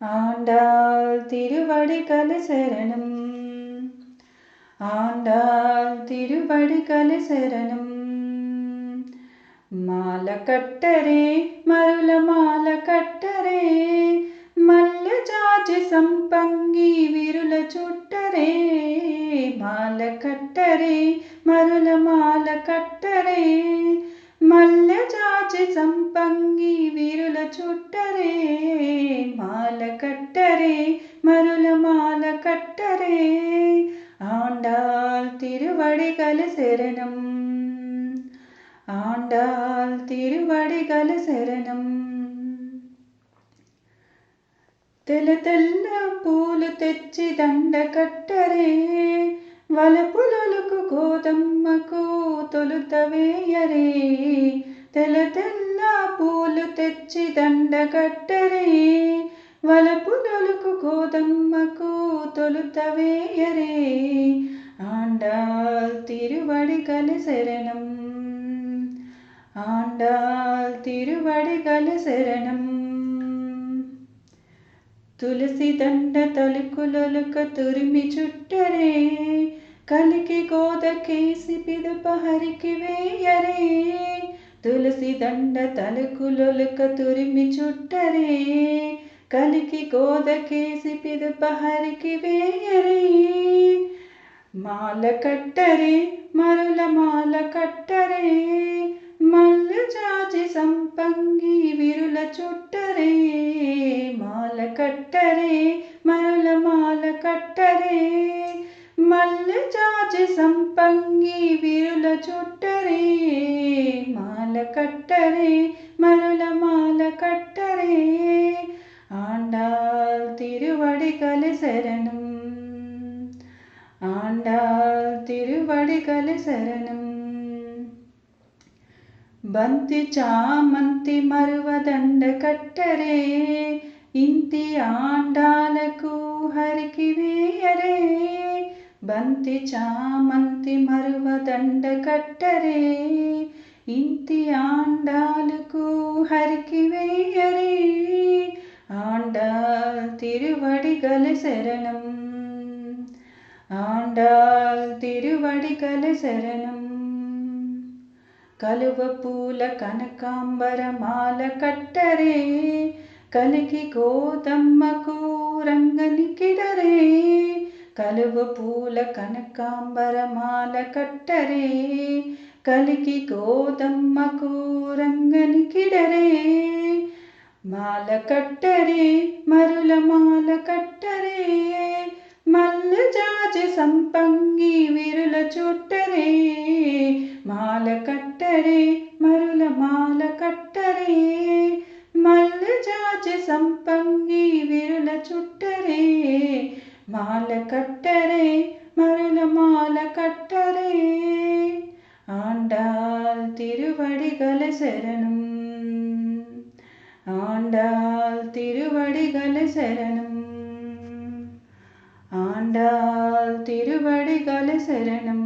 ஆண்டாள் திருவடி கலசரணம் ஆண்டாள் திருவடி கலசரணம் മാല കട്ടരേ മരുല മാല കട്ടരേ മല്ല ജാജി സംപങ്കി വിരുല ചുട്ടരേ. മാല കട്ടരേ മരുല മാല മല്ല జాజి సంపంగి వీరుల చుట్టరే మాల కట్టరే మరుల మాల కట్టరే. ఆండాల్ తిరువడిగల శరణం ఆండాల్ తిరువడిగల శరణం. తెల తెల్ల పూలు తెచ్చి దండ కట్టరే వలపులొలుకు గోదమ్మకు తొలుత వేయరే. తెల్ల తెల్ల పూలు తెచ్చి దండ కట్టరే వలపులొలుకు గోదమ్మకు తొలుత వేయరే. ఆండాల్ తిరువడిగల శరణం ఆండాల్ తిరువడిగల శరణం. తులసి దండ తలుకులొలుక తురిమి చుట్టరే కలికి గోద కేసి పిదప హరికి వేయరే. తులసి దండ తలుకులొలుక తురిమి చుట్టరే కలికి గోద కేసి వేయరే. మాల కట్టరే మరుల మాల కట్టరే మల్ల చాచి సంపంగి విరుల చుట్టరే. మాల కట్టరే మరుల మాల కట్టరే మల్ల జాజి సంపంగి విరుల చుట్టరే మాల కట్టరే మరుల మాల కట్టరే ఆండాల్ తిరువడిగల శరణం ఆండాల్ తిరువడిగల శరణం బంతి చామంతి మరువదండ కట్టరే ఇంతి ఆండాలకు హరికి వేయరే బంతి చామంతి మరువదండ కట్టరే ఇంతి ఆండాలకు హరికి వేయరే. ఆండాల్ తిరువడిగల శరణం ఆండాల్ తిరువడిగల శరణం. కలువ పూల కనకాంబర మాల కట్టరే కలికి గోదమ్మకు రంగని కిడరే. కలువ పూల కనకాంబరమాల కట్టరే కలికి గోదమ్మకు రంగని కిడరే. మాల కట్టరే మరుల మాల కట్టరే మల్ల జాజి సంపంగి విరుల చుట్టరే. మాల కట్టరే మరుల మాల కట్టరే మల్ల జాజి సంపంగి విరుల చుట్ట మాల కట్టరే మరుల మాల కట్టరే ఆండాల్ తిరువడిగల శరణం ఆండాల్ తిరువడిగల శరణం ఆండాల్ తిరువడిగల శరణం